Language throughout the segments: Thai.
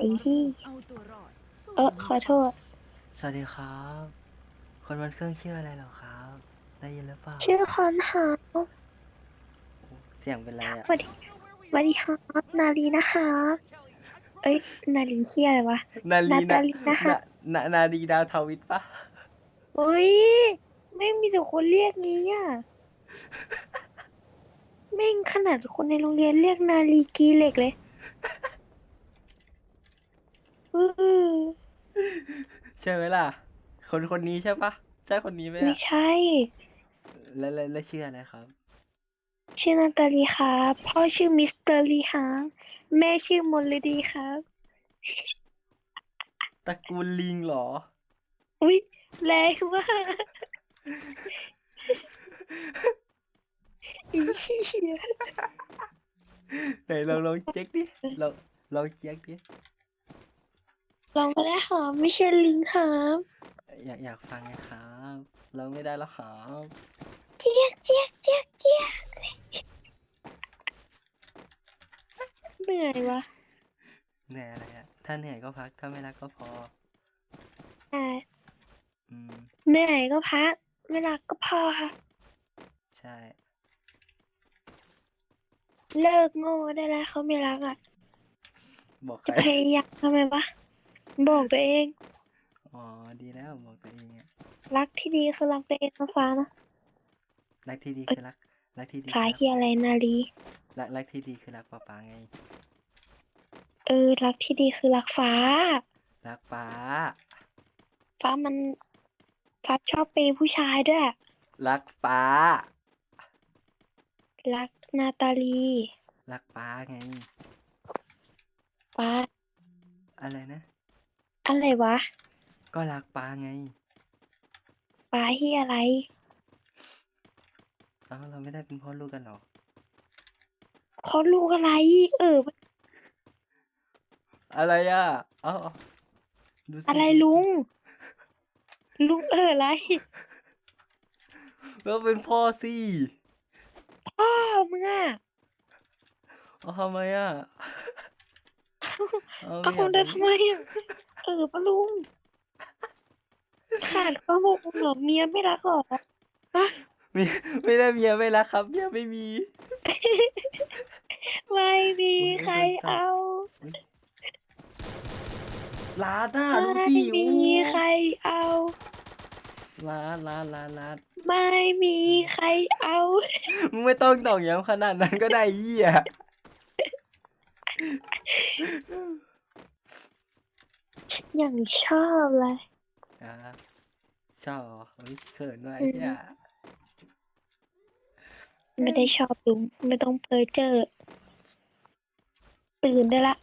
ไอ้ที่เอาตัวรอดสู้เออขอโทษ สวัสดีครับ คนบนเครื่องชื่ออะไรเหรอครับ ได้ยินหรือเปล่าชื่อคอนหาเสียงเป็นไรอะสวัสดีสวัสดีครับนาลีนะคะ เอ้ยนาลีเฮียอะไรวะ นาลีนาตาลีนะคะนานาลีดาวทวิตปะเฮ้ยไม่งมีแต่คนเรียกงี้อะแม่งขนาดคนในโรงเรียนเรียกนาลีกีเหล็กเลยอือ ใช่ไหมล่ะ คนคนนี้ใช่ปะใช่คนนี้ไหมไม่อะใช่ แล้วแล้วแล้วชื่ออะไรครับ ชื่อนาตาลีครับพ่อชื่อมิสเตอร์ลีครับแม่ชื่อมนฤดีครับ ตระกูลลิงเหรอ อุ้ยแรงมากอีเหี้ยไหนลองลองเช็คดิลองลองเช็คดิ ลองมาได้ค่ะไม่ใช่ลิงครับ อยากอยากฟังไงครับเราไม่ได้แล้วครับเจี๊ยกเจี๊ยกเจี๊ยกเจี๊ยกเหนื่อยวะเหนื่อยอะไรอะถ้าเหนื่อยก็พักถ้าไม่รักก็พอ อ่าอืม เหนื่อยก็พัก ไม่รักก็พอค่ะ ใช่ เลิกโง่ได้แล้วเขาไม่รักอะ บอกใคจะรพยายามทำไมวะ บอกตัวเอง อ๋อ ดีแล้วบอกตัวเองอะรักที่ดีคือรักตัวเองนะฟ้านะ รักที่ดีคือรัก รักที่ดีฟ้าคือเฮียอะไรนาลีรักรักที่ดีคือรักป้าป๋าไง เออ รักที่ดีคือรักฟ้า รักป้า ฟ้ามันฟ้าชอบเปย์ผู้ชายด้วย รักป้า รักนาตาลี รักป้าไงฟ้า อะไรนะ อะไรวะ ก็รักป้าไงฟ้าเฮียอะไร เอ้าเราไม่ได้เป็นพ่อลูกกันเหรอ เขาลูกอะไร เออ อะไรอะ เอ้าเอาดูสิอะไรลุง ลุงเอออะไรก็เป็นพ่อสิพ่อมึงอะเอาทำไมอะ เอาเอาไม่คอยานกเดิเป็นทำไมอะ เออปะลุงขาดความอบอุ่นเหรอเมียไม่รักเหรอมีไม่ได้เมียไม่รักครับเมียไม่มี ไม่มีอุ๊ยใครโดนจับเอาร้านอะดูไม่สิมีโอ้ใครเอาร้านร้านร้านร้านไม่มีใครเอามึงไม่ต้องตอกย้ำขนาดนั้นก็ได้เหี้ย อย่างชอบเลย อ่าชอบเหรอเฮ้ยเขินว่ะอืมเหี้ยไม่ได้ชอบลุงไม่ต้องเพ้อเจอตื่นได้ละ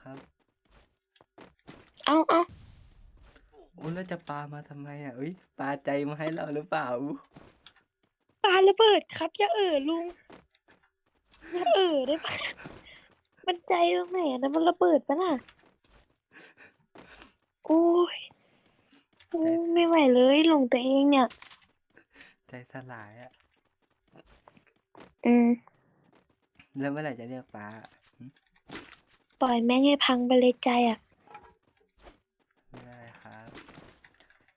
ครับเอาเอาโอ้แล้วจะปามาทำไมอะเอ้ยปาใจมาให้เราหรือเปล่าปาระเบิดครับ อย่าเอ่อลุงอย่าเอ่อได้ปะ มันใจตรงไหนอะนะมันระเบิดปะน่ะโอ้ยโอ้ยไม่ไหวเลยหลงตัวเองเนี่ย ใจสลายอะอืมแล้วเมื่อไหร่จะเรียกป้าปล่อยแม่งให้พังไปเลยใจอะไม่ได้ครับ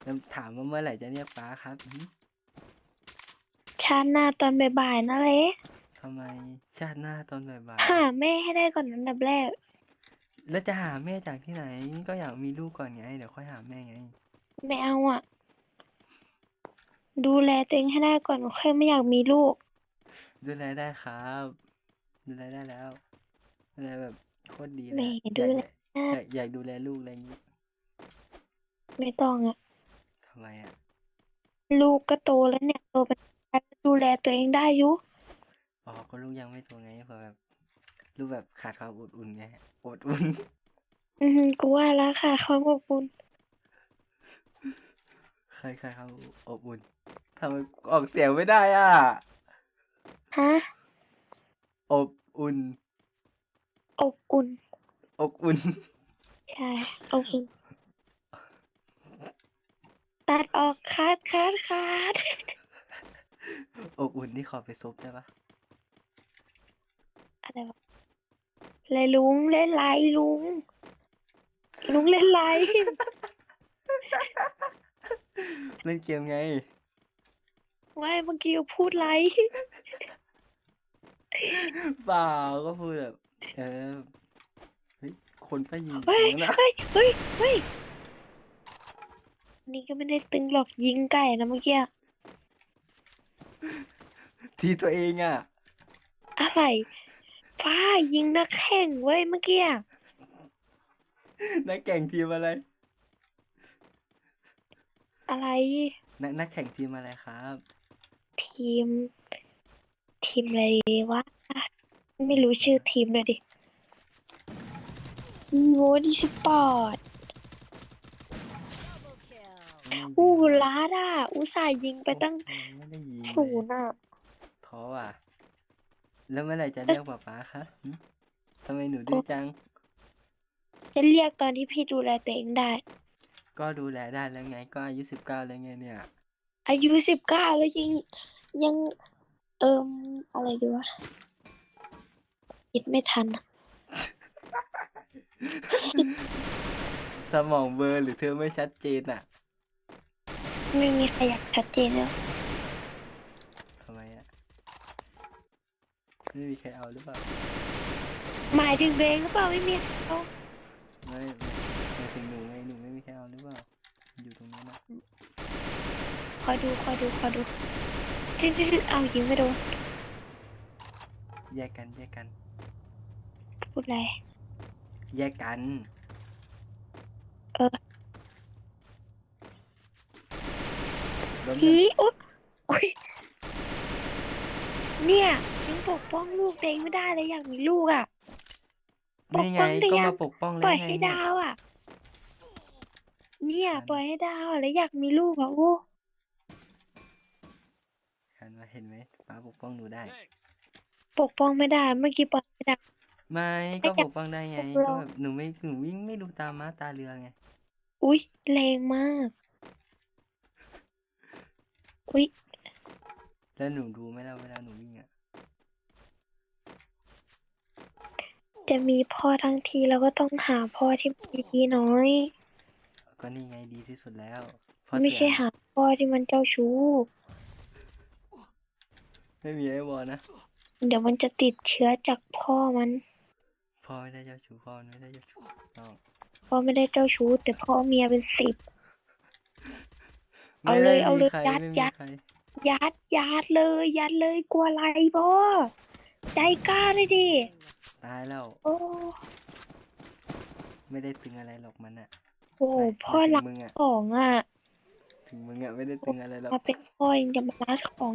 แล้วถามว่าเมื่อไหร่จะเรียกป้าครับหึชาติหน้าตอนบ่ายๆนั่นแหละ ทำไมชาติหน้าตอนบ่ายหาแม่ให้ได้ก่อนอันดับแรก ๆแล้วจะหาแม่จากที่ไหน ก็อยากมีลูกก่อนไง เดี๋ยวค่อยหาแม่ไง ไม่เอาอะ ดูแลตัวเองให้ได้ก่อนค่อยไม่อยากมีลูก ดูแลได้ครับ ดูแลได้แล้วดูแลแบบโคตรดีเลยแหม่อะดูแล อยากอยากอยากดูแลลูกอะไรอย่างงี้ไม่ต้องอะ ทำไมอะ ลูกก็โตแล้วเนี่ยโตเป็นดูแลตัวเองได้อยู่ อ๋อก็ลูกยังไม่โตไงเผื่อแบบลูกแบบขาดความอบอุ่นไงอบอุ่น อือหือกูว่าแล้วค่ะความอบอุ่นใครใครเขาอบอุ่นทำไมออกเสียงไม่ได้อะ ฮะอบอุ่น อบอุ่น อบอุ่น ใช่อบอุ่นตัดออกคัดคัดคัดอบอุ่นนี่ขอไปซุปได้ปะ อะไรวะอะไรลุงเล่นไรลุง ลุงเล่นไร เล่นเกมไง ไม่เมื่อกี้พูดไร เปล่าก็พูดแบบเออเฮ้ยคนไปยิงเฮ้ยตรงนั้นนะเฮ้ยเฮ้ยเฮ้ยนี่ก็ไม่ได้ตึงหรอกยิงไก่นะเมื่อกี้ทีตัวเองอะ อะไร ฟ้ายิงนักแข่งเว้ยเมื่อกี้นักแข่งทีมอะไร อะไร นักนักแข่งทีมอะไรครับ ทีม ทีมอะไรวะไม่รู้ชื่อทีมเลยดิโวดิสปอร์ตอู้ลาดอะอุตส่าห์ยิงไปตั้งไม่ได้ยิงศูเลยนย์อะท้ออะ แล้วเมื่อไหร่จะเรียกป๊าป๊าคะหึทำไมหนูดื้อจัง จะเรียกตอนที่พี่ดูแลตัวเองได้ ก็ดูแลได้แล้วไง ก็อายุสิบเก้าแล้วไงเนี่ย อายุสิบเก้าแล้วยังยัง เอิมอะไรดีวะคิดไม่ทันอะสมองเบลอร์หรือเธอไม่ชัดเจนอะ ไม่มีใครอยากชัดเจนแล้ว ทำไมอะ ไม่มีใครเอาหรือเปล่า หมายถึงตัวเองหรือเปล่าไม่มีเอาไม่ไม่ไม่ถึงหนูไงหนูไม่มีใครเอาหรือเปล่า อยู่ตรงนั้นนะคอยดูคอยดูคอยดูจิ๊ดจิ๊ดจิ๊ดเอายิงไม่โดนแยกกันแยกกัน พูดอะไรแยกกัน เออโดนพี่อุ๊ยอุ๊ยเนี่ยยัง ปกป้องลูกตัวเองไม่ได้เลยอยากมีลูกอะนี่ไงปกป้องได้ก็ยังมาปกป้องปแล้ล่วอยไงให้เนี่ยดาวอะ เนี่ยอันปล่อยให้ดาวอะแล้วอยากมีลูกอะโอ้หันมาเห็นไหมป้าปกป้องหนูได้ ปกป้องไม่ได้เมื่อกี้ปล่อยไม่ได้ ไม่ไม่ก็อยากปกป้องได้ไงปกป้ก็องแบบหนูไม่หนูวิ่งไม่ดูตามม้าตาเรือไง อุ๊ยแรงมาก อุ๊ย แล้วหนูดูไหมล่ะเวลาหนูวิ่งอะ จะมีพ่อทั้งทีเราก็ต้องหาพ่อที่ดีๆหน้อย ก็นี่ไงดีที่สุดแล้วเพราะไม่เสีใช่ยหาพ่อที่มันเจ้าชู้ ไม่มีไอ้วอลนะเดี๋ยวมันจะติดเชื้อจากพ่อมัน พ่อไม่ได้เจ้าชู้พ่อไม่ได้เจ้าชู้ต้องพ่อไม่ได้เจ้าชู้ แต่พ่อเมียเป็นสิบ เอาไม่เลได้ยเอามีเลยใครยัด ไม่มียัดใครยัดยัดเลย ยัดเลยกลัวอะไรพ่อใจกล้าเลยดิ ตายแล้ว โอ้ไม่ได้ตึงอะไรหรอกมันอะโหไม่พ่อถึรักงมึงอะของอะ ถึงมึงอะไม่ได้ตึงอะไรหรอกมาเป็นพ่อยังจะมารัดของ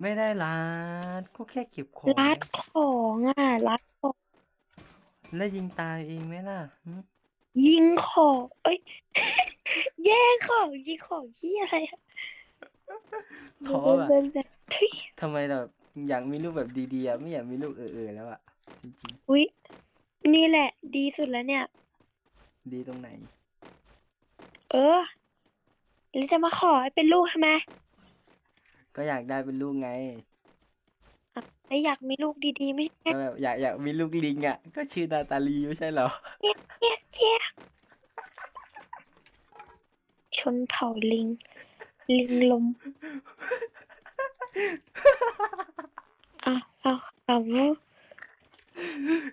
ไม่ได้ร้านก็แค่เก็บของรัดของอะรัดของแล้วยิงตายเองไหมล่ะหึยิงของเอ้ยแย่งของยิงของที่อะไรอะท้อเดินอะเดินเดินเฮ้ยทำไมเราแบบอยากมีลูกแบบดีๆอะไม่อยากมีลูกเออๆแล้วอะ จริงอุ๊ย นี่แหละ ดีสุดแล้วเนี่ย ๆ ดีตรงไหน เออแล้วจะมาขอให้เป็นลูกทำไมก็อยากได้เป็นลูกไง แล้วอยากมีลูกดีๆ ไม่ใช่ก็แบบอยากอยากมีลูกลิงอะ ก็ชื่อนาตาลีไม่ใช่เหรอเจี๊ยกเจี๊ยกชนเผ่าลิง ลิงลมอะเอาคำว่า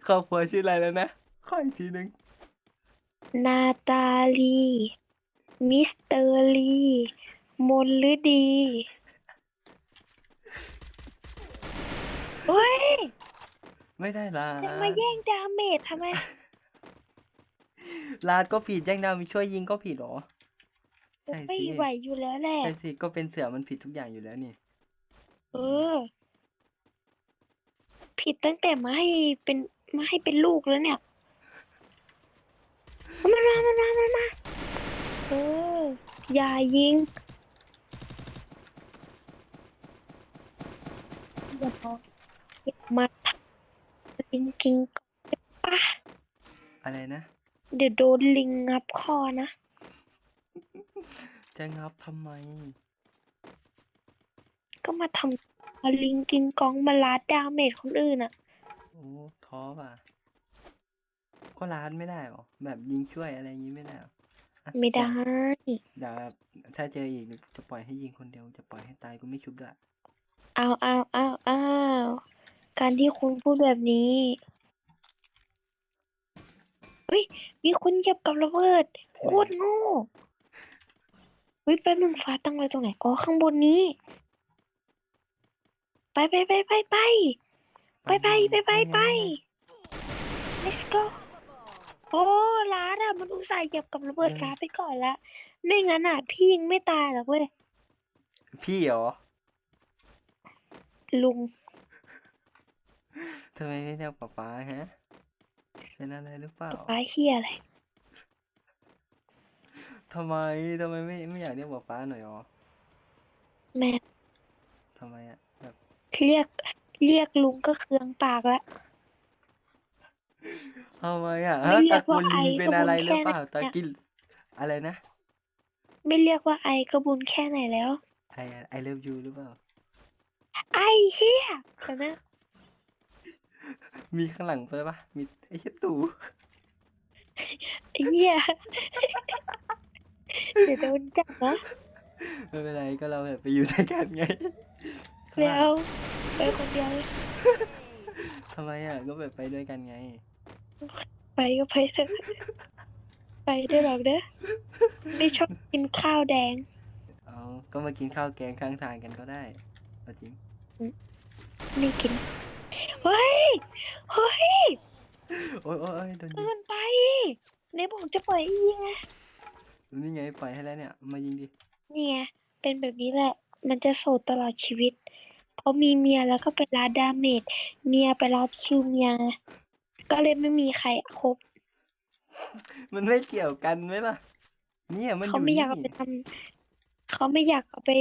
ครอบครัวชื่ออะไรแล้วนะขออีกทีหนึ่งนาตาลี มิสเตอร์ลี มนฤดี เฮ้ยไม่ได้ลาจะมาแย่งดาเมจทำไม ลาดก็ผิดแย่งดาวมีช่วยยิงก็ผิดเหรอ ใช่ไม่สิไหวอยู่แล้วแหละ ใช่สิก็เป็นเสือมันผิดทุกอย่างอยู่แล้วนี่ เออ ผิดตั้งแต่มาให้เป็นมาให้เป็นลูกแล้วเนี่ยมันมามันมามันมาเอออย่ายิงอย่าบอกอย่ามาทำลิงกิงป่ะอะไรนะ เดี๋ยวโดนลิงงับคอนะ จะงับทำไม ก็มาทำ เอาลิงกิงกองมาลาดดาเมจคนอื่นอะโอ้ท้อป่ะ ก็ร้านไม่ได้หรอ แบบยิงช่วยอะไรอย่างงี้ไม่ได้หรออะไม่ได้ เดี๋ยวถ้าเจออีกจะปล่อยให้ยิงคนเดียวจะปล่อยให้ตายกูไม่ชุบด้วยอ้าวอ้าวอ้าวอ้าวการที่คุณพูดแบบนี้เฮ้ย มีคนเหยียบกับระเบิด โคตรโง่เฮ้ยแป๊บนึงฟ้าตั้งไว้ตรงไหน อ๋อ ข้างบนนี้ ไปไปไปไปไปไปไปไปไปไป let's go โอ้ลาดอะมันอุตส่าห์เหยียบกับระเบิดฟ้าไปก่อนละไม่งั้นอะพี่ยังไม่ตายหรอกเว้ยพี่เหรอลุงทำไมไม่เรียกป๊าป๊าฮะเป็นอะไรหรือเปล่าป้าเฮียอะไรทำไมทำไมไม่ไม่อยากเรียกป๊าป๊าหน่อยหรอแม่ทำไมอะแบบ เรียกเรียกลุงก็เคืองปากละ ทำไมอะไม่ฮะเรีตยระกกูว่าลลิงไอเป็นก็บุญอะไรหรือแค่เปล่านั้นตระน่ะกินอะไรนะไม่เรียกว่าไอก็บุญแค่ไหนแล้ว ไอไอเลิฟยูหรือเปล่า ไอเฮียแต่นะมีข้างหลังไปปะมีไอเชดตู่ไอเฮียเดี๋ยวโดนจับนะไม่เป็นไรก็เราแบบไปอยู่ด้วยกันไง เร็วไปคนเดียวเลยทำไมอะก็แบบไปด้วยกันไง ไปก็ไปเถอะไปด้วยหรอกเด้อไม่ชอบกินข้าวแดง เอาก็มากินข้าวแกงข้างทางกันก็ได้เอาจริงไม่กิน เฮ้ย เฮ้ยโอ๊ยโอ๊ยโอ๊ยโดนยิเกิงนไปไหนบอกจะปล่อยยิงไงนี่ไงปล่อยให้แล้วเนี่ย มายิงดิ นี่ไงเป็นแบบนี้แหละ มันจะโสดตลอดชีวิต เพราะมีเมียแล้วก็ไปรับดาเมจเมียไปรับคิวเมียไงก็เลยไม่มีใครคบมันไม่เกี่ยวกันไหมล่ะ เนี่ยมันอเขายู่ไม่อยากนี่เอาไปทำเขาไม่อยากเอาไป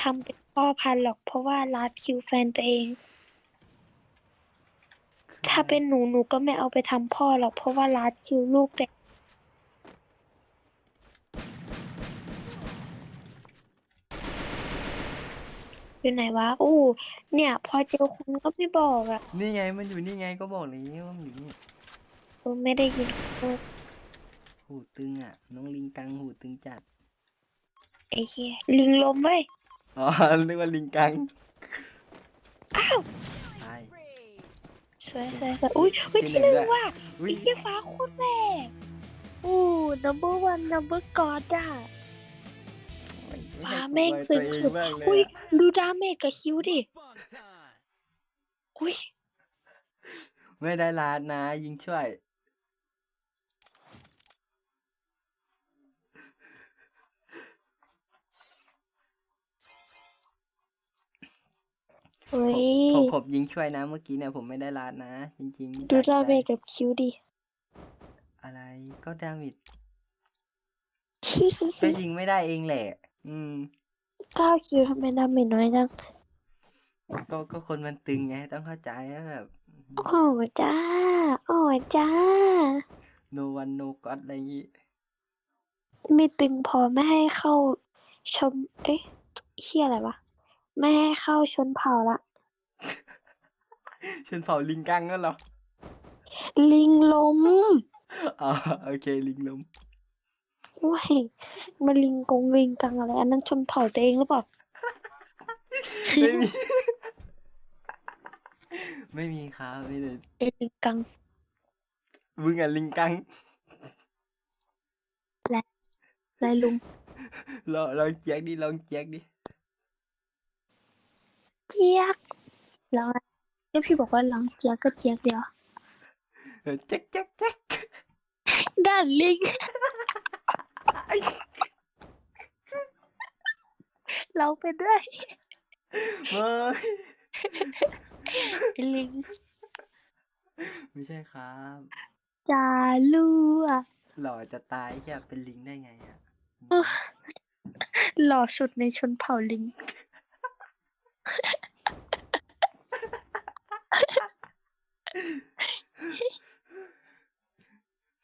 ทำเป็นพ่อพันธุ์หรอก เพราะว่ารับคิวแฟนตัวเอง ถ้าเป็นหนูหนูก็ไม่เอาไปทำพ่อหรอกเพราะว่ารับคิวลูกแต่ อยู่ไหนวะอู้เนี่ย พอเจอคุณก็ไม่บอกอะนี่ไงมันอยู่นี่ไงก็บอกเลยว่ามันอยู่นี่เออไม่ได้ยินเออหูตึงอะ น้องลิงกังหูตึงจัดไอ้เหี้ยลิงลมเว้ยอ๋อนึกว่าลิงกังอ้าวตาย สวยสวยสวยอุ้ยอุ้ยที่ที่หหนึ่นึ่งงด้วย ว่ะอุ้ไอ้ยเหี้ยฟ้าโคตรแรงอู้ number one number god อะ ฟ้าแม่งตัตึวงเองสุดมากเลยอุ้ยอะดูดาเมจกับคิวดิอุ้ยไม่ได้ลาดนะยิงช่วย เฮ้ยผมผมยิงช่วยนะ เมื่อกี้เนี่ยผมไม่ได้ลาดนะ จริงๆดูจกดาใจเมจกับคิวดิ อะไรก็ดามิดก็ยิงไม่ได้เองแหละ อืมเก้าคิวทำไมดาเมจน้อยจัง ก็ก็คนมันตึงไงต้องเข้าใจว่าแบบ โอ้จ้า โอ้จ้า no one no god อะไรอย่างงี้ไม่ตึงพอไม่ให้เข้าชม เอ๊ะเฮียอะไรวะ ไม่ให้เข้าชนเผ่าละชนเผ่าลิงกังนั่นเหรอลิงล้ม อ๋อโอเคลิงลม ว้ยมาลิงกงลิงกังอะไร อันนั้นชนเผ่าตัวเองหรือเปล่า ไม่มี ไม่มีครับไม่เลยเอยลิงกัง มึงอะลิงกังไรลุงลองลองแจ็คดิลองแจ็คดิ เจี๊ยกลองอะไรก็พี่บอกว่าลองเจี๊ยกก็เจี๊ยกเดียว เออแจ็คแจ็คแจ็คด้านลิง เราไปด้วยเฮ้ยลิงไม่ใช่ครับจาลูอะหล่อจะตายจะเป็นลิงได้ไงอะหล่อสุดในชนเผ่าลิง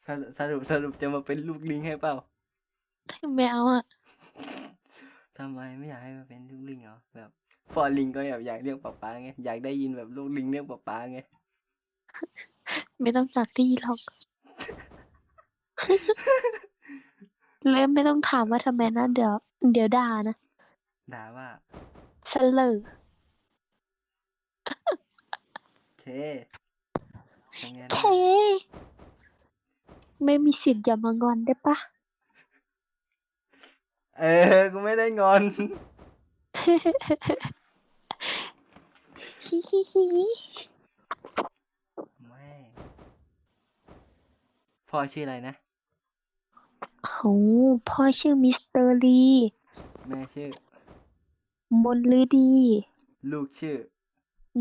สรุปสรุปสรุปจะมาเป็นลูกลิงให้เปล่า แมวอะทำไมไม่อยากให้มาเป็นลูกลิงเหรอแบบพอลิงก็แบบอยากเรียกป๊าป๊าไงอยากได้ยินแบบลูกลิงเรียกป๊าป๊าไงไม่ต้องจากที่หรอกเลยไม่ต้องถามว่าทำไมนะเดี๋ยว เดี๋ยวด่านะด่าว่าเสลอเคเป็นไงเคล่ะไม่มีสิทธิ์อย่ามางอนได้ปะ เออ กูไม่ได้งอน ฮิฮิฮิไม่พ่อชื่ออะไรนะ โอ้พ่อชื่อมิสเตอร์ลีแม่ชื่อ มนฤดี ลูกชื่อ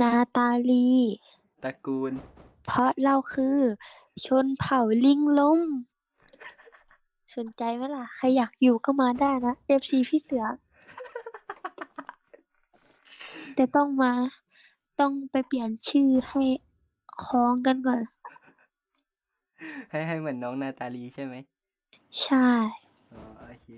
นาตาลี ตระกูล เพราะเราคือ ชนเผ่าลิงลม สนใจไหมล่ะ ใครอยากอยู่ก็มาได้นะ FC พี่เสือ แต่ต้องมา ต้องไปเปลี่ยนชื่อให้คล้องกันก่อน ให้ให้เหมือนน้องนาตาลีใช่ไหม ใช่ อ๋อโอเค